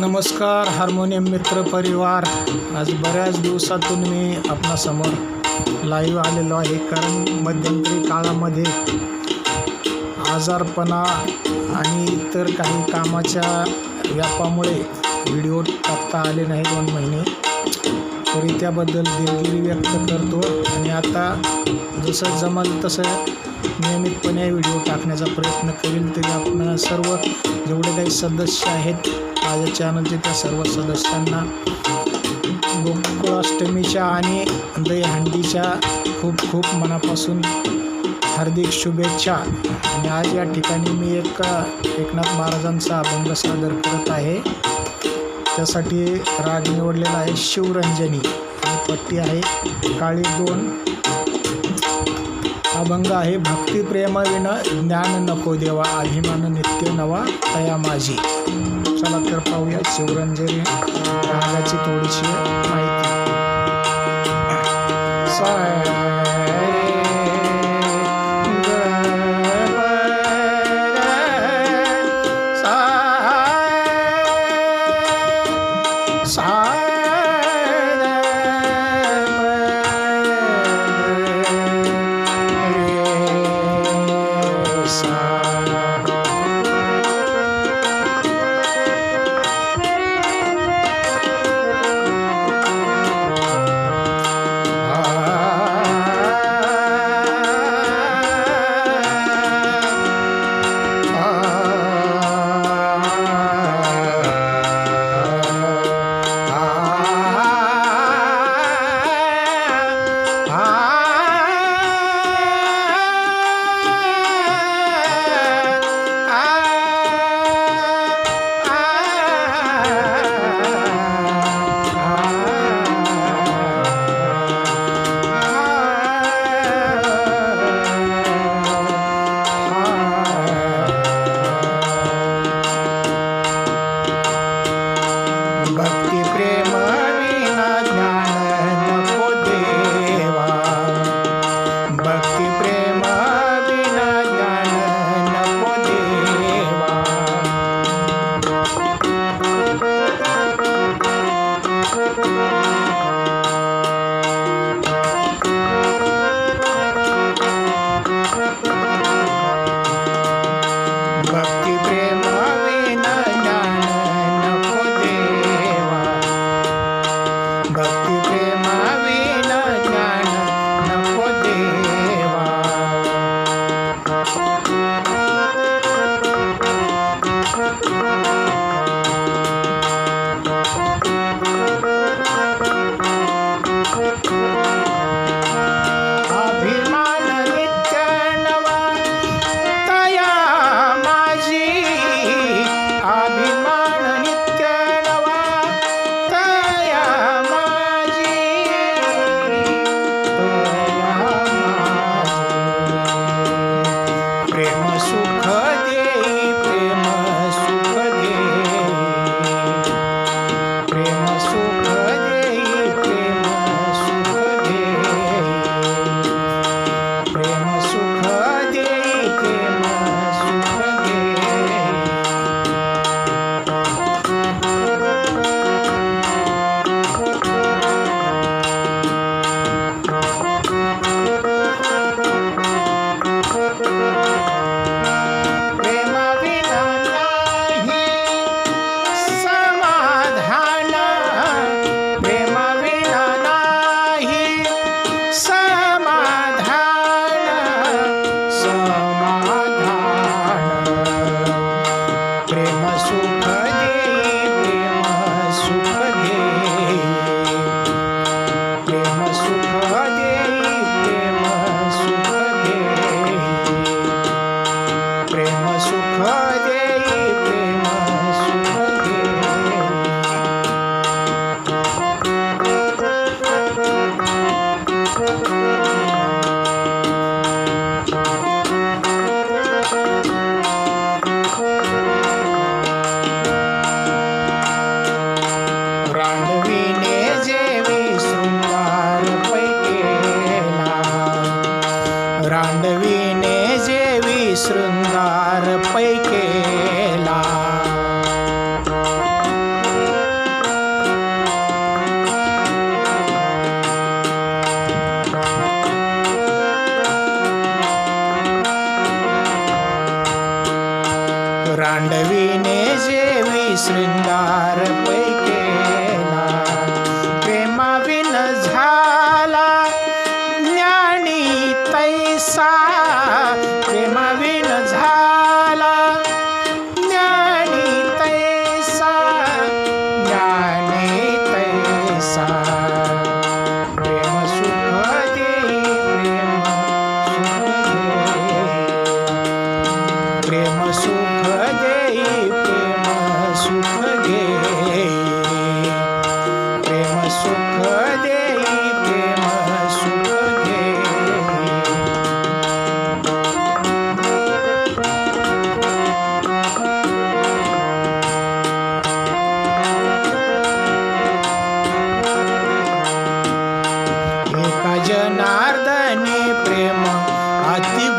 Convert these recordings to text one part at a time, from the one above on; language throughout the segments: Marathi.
नमस्कार हार्मोनियम मित्र परिवार. आज बऱ्याच दिवसातून मी आपणासमोर लाईव्ह आलेलो आहे. कारण मध्यंतरी काळामध्ये आजारपणा आणि इतर काही कामाच्या व्यापामुळे व्हिडिओ टाकता आले नाही दोन महिने. तरी त्याबद्दल दिलगिरी व्यक्त करतो. आणि आता जसं जमल तसं नियमितपणे व्हिडिओ टाकण्याचा प्रयत्न करील तरी आपण सर्व जेवढे काही सदस्य आहेत माझ्या चॅनलच्या त्या सर्व सदस्यांना गोकुळाष्टमीच्या आणि दहीहंडीच्या खूप खूप मनापासून हार्दिक शुभेच्छा. आणि आज या ठिकाणी मी एक एकनाथ महाराजांचा अभंग सादर करत आहे. त्यासाठी राग निवडलेला आहे शिवरंजनी. आणि पट्टी आहे काळी दोन. अभंग आहे भक्ती प्रेम ज्ञान नको देवा अभिमान नित्य नवा तया माझी. चला तर पाहूया शिवरंजनी रागाची थोडीशी माहिती.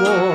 Whoa.